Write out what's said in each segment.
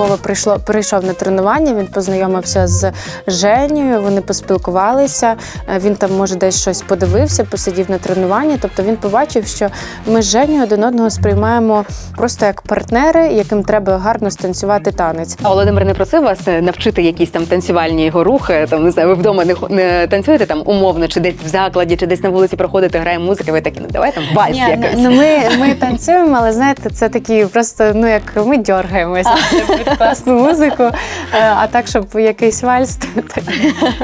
Вова прийшло, прийшов на тренування, він познайомився з Женєю, вони поспілкувалися. е, Він там, може, десь щось подивився, посидів на тренуванні. Тобто він побачив, що ми з Женєю один одного сприймаємо просто як партнери, яким треба гарно станцювати танець. А Володимир не просив вас е, навчити якісь там танцювальні його рухи. Там не знаю, ви вдома не, не танцюєте там умовно, чи десь в закладі, чи десь на вулиці проходите, грає музика. Ви такі, ну давай там вальс Ні, якийсь. ну, ми, ми танцюємо, але знаєте, це такі просто ну як ми дергаємося класну музику. Е, А так, щоб якийсь вальс, так.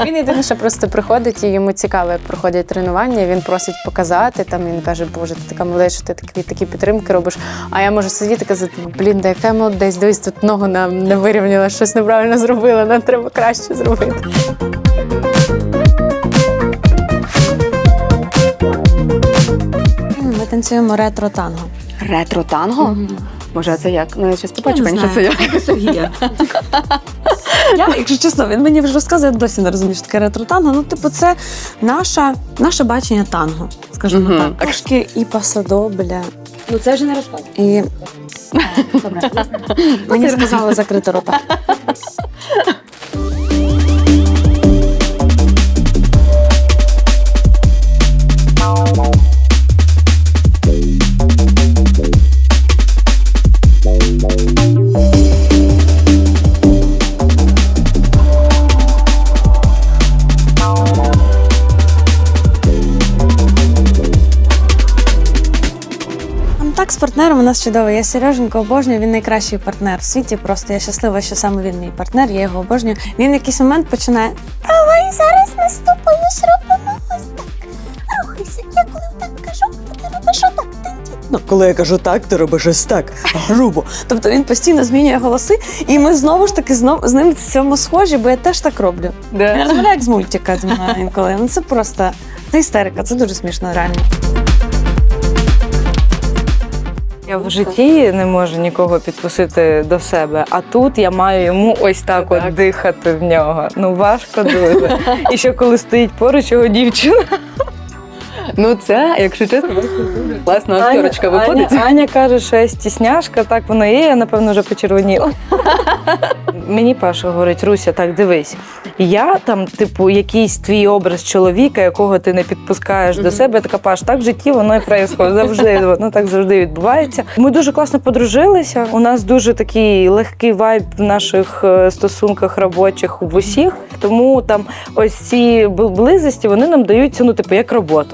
він єдине, що просто приходить і йому цікаво, як проходять тренування. Він просить показати. Там він каже, Боже, ти така молодець, що ти такі, такі підтримки робиш. А я можу сидіти і казати, блін, да яка молодець, дивись, тут ногу нам не вирівняла, щось неправильно зробила, нам треба краще зробити. Ми танцюємо ретро танго. Ретро танго? Може, а це як? Ну я щас побачу, Я не це знаю. як. Сергія. Я, якщо чесно, він мені вже розказує, я досі не розумію, що таке ретро танго. Ну, типу, це наша, наше бачення танго, скажімо Мгм. так. Трошки і пасадобля. Ну це вже не розказує. І добре. Мені сказали закрити рота. Так, з партнером у нас чудово. Я Сереженька обожнюю, він найкращий партнер в світі. Просто я щаслива, що саме він мій партнер, я його обожнюю. Він в якийсь момент починає. Давай зараз ми з тобою зробимо ось так. Рухайся, я коли так кажу, ти робиш отак. Ну, коли я кажу так, ти робиш ось так, грубо. Тобто він постійно змінює голоси, і ми знову ж таки знов з ним в цьому схожі, бо я теж так роблю. Він розмовляє як з мультика зі мною інколи. Ну це просто це істерика, це дуже смішно, реально. Я в житті не можу нікого підпустити до себе, а тут я маю йому ось так, Так. от дихати в нього. Ну важко дуже. І ще коли стоїть поруч його дівчина. Ну це, якщо чесно, власна класна акторочка Аня, виходить. Аня, Аня каже, що я стісняшка, так воно є, я напевно вже почервоніла. Мені Паша говорить, Руся, так дивись. Я там, типу, якийсь твій образ чоловіка, якого ти не підпускаєш до себе. Я така Паш, так в житті воно і проїсходить. Завжди воно так завжди відбувається. Ми дуже класно подружилися. У нас дуже такий легкий вайб в наших е, стосунках робочих в усіх. Тому там ось ці близості вони нам даються, ну, типу, як робота.